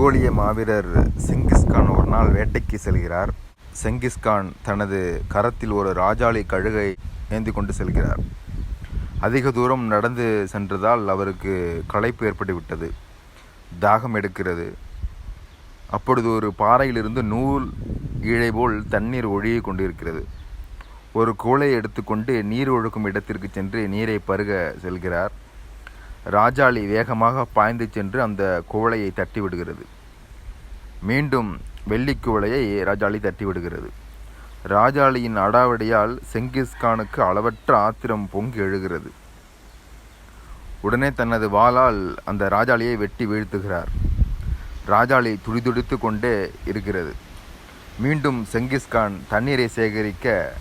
மங்கோலிய மாவீரர் செங்கிஸ்கான் ஒரு நாள் வேட்டைக்கு செல்கிறார். செங்கிஸ்கான் தனது கரத்தில் ஒரு ராஜாளி கழுகை ஏந்தி கொண்டு செல்கிறார். அதிக தூரம் நடந்து சென்றதால் அவருக்கு களைப்பு ஏற்பட்டுவிட்டது தாகம் எடுக்கிறது. அப்பொழுது ஒரு பாறையிலிருந்து நூல் ஈழை போல் தண்ணீர் ஒழுகிக் கொண்டிருக்கிறது. ஒரு கோலை எடுத்துக்கொண்டு நீர் ஒழுக்கும் இடத்திற்கு சென்று நீரை பருக செல்கிறார். ராஜாளி வேகமாக பாய்ந்து சென்று அந்த குவளையை தட்டி விடுகிறது மீண்டும் வெள்ளிக் குவளையை ராஜாளி தட்டி விடுகிறது ராஜாளியின் அடாவடியால் செங்கிஸ்கானுக்கு அளவற்ற ஆத்திரம் பொங்கி எழுகிறது. உடனே தனது வாளால் அந்த ராஜாளியை வெட்டி வீழ்த்துகிறார். ராஜாளி துடிதுடித்து கொண்டே இருக்கிறது. மீண்டும் செங்கிஸ்கான் தண்ணீரை சேகரிக்க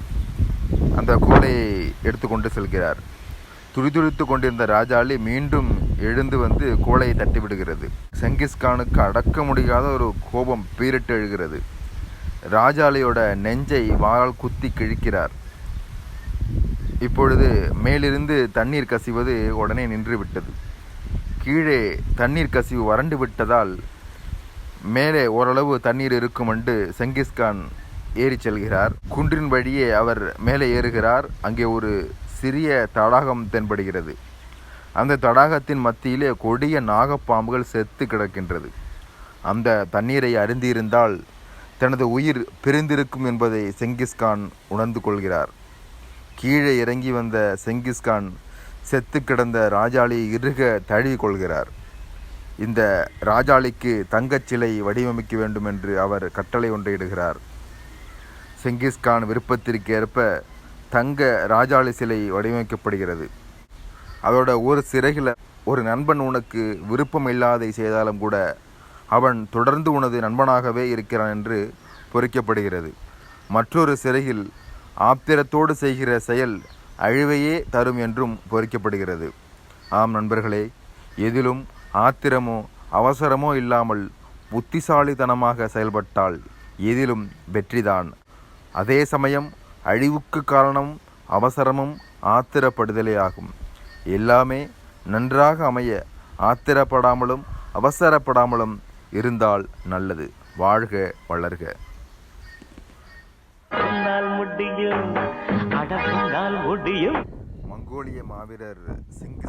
அந்த கோலையை எடுத்துக்கொண்டு செல்கிறார். துடிதுடித்து கொண்டிருந்த ராஜாளி மீண்டும் எழுந்து வந்து கோலையை தட்டிவிடுகிறது செங்கிஸ்கானுக்கு அடக்க முடியாத ஒரு கோபம் பீரிட்டு எழுகிறது. ராஜாளியோட நெஞ்சை வாளால் குத்தி கிழிக்கிறார். இப்பொழுது மேலிருந்து தண்ணீர் கசிவது உடனே நின்றுவிட்டது. கீழே தண்ணீர் கசிவு வறண்டு விட்டதால் மேலே ஓரளவு தண்ணீர் இருக்கும் என்று செங்கிஸ்கான் ஏறி செல்கிறார். குன்றின் வழியே அவர் மேலே ஏறுகிறார். அங்கே ஒரு சிறிய தடாகம் தென்படுகிறது. அந்த தடாகத்தின் மத்தியிலே கொடிய நாகப்பாம்புகள் செத்து கிடக்கின்றது. அந்த தண்ணீரை அருந்தியிருந்தால் தனது உயிர் பிரிந்திருக்கும் என்பதை செங்கிஸ்கான் உணர்ந்து கொள்கிறார். கீழே இறங்கி வந்த செங்கிஸ்கான் செத்து கிடந்த ராஜாளியை இறுக தழுவி கொள்கிறார். இந்த ராஜாளிக்கு தங்கச் சிலை வடிவமைக்க வேண்டும் என்று அவர் கட்டளை ஒன்றை இடுகிறார். செங்கிஸ்கான் விருப்பத்திற்கு ஏற்ப தங்க ராஜாளி சிலை வடிவமைக்கப்படுகிறது. அதோட ஒரு சிறையில் ஒரு நண்பன் உனக்கு விருப்பம் இல்லாதை செய்தாலும் கூட அவன் தொடர்ந்து உனது நண்பனாகவே இருக்கிறான் என்று பொறிக்கப்படுகிறது. மற்றொரு சிறையில் ஆத்திரத்தோடு செய்கிற செயல் அழிவையே தரும் என்றும் பொறிக்கப்படுகிறது. ஆம் நண்பர்களே எதிலும் ஆத்திரமோ அவசரமோ இல்லாமல் புத்திசாலித்தனமாக செயல்பட்டால் எதிலும் வெற்றிதான். அதே சமயம் அழிவுக்கு காரணம் அவசரமும் ஆத்திரப்படுதலே ஆகும் எல்லாமே நன்றாக அமைய ஆத்திரப்படாமலும் அவசரப்படாமலும் இருந்தால் நல்லது. வாழ்க வளர்க. முடியும். மங்கோலிய மாவீரர் சிங்கிஸ்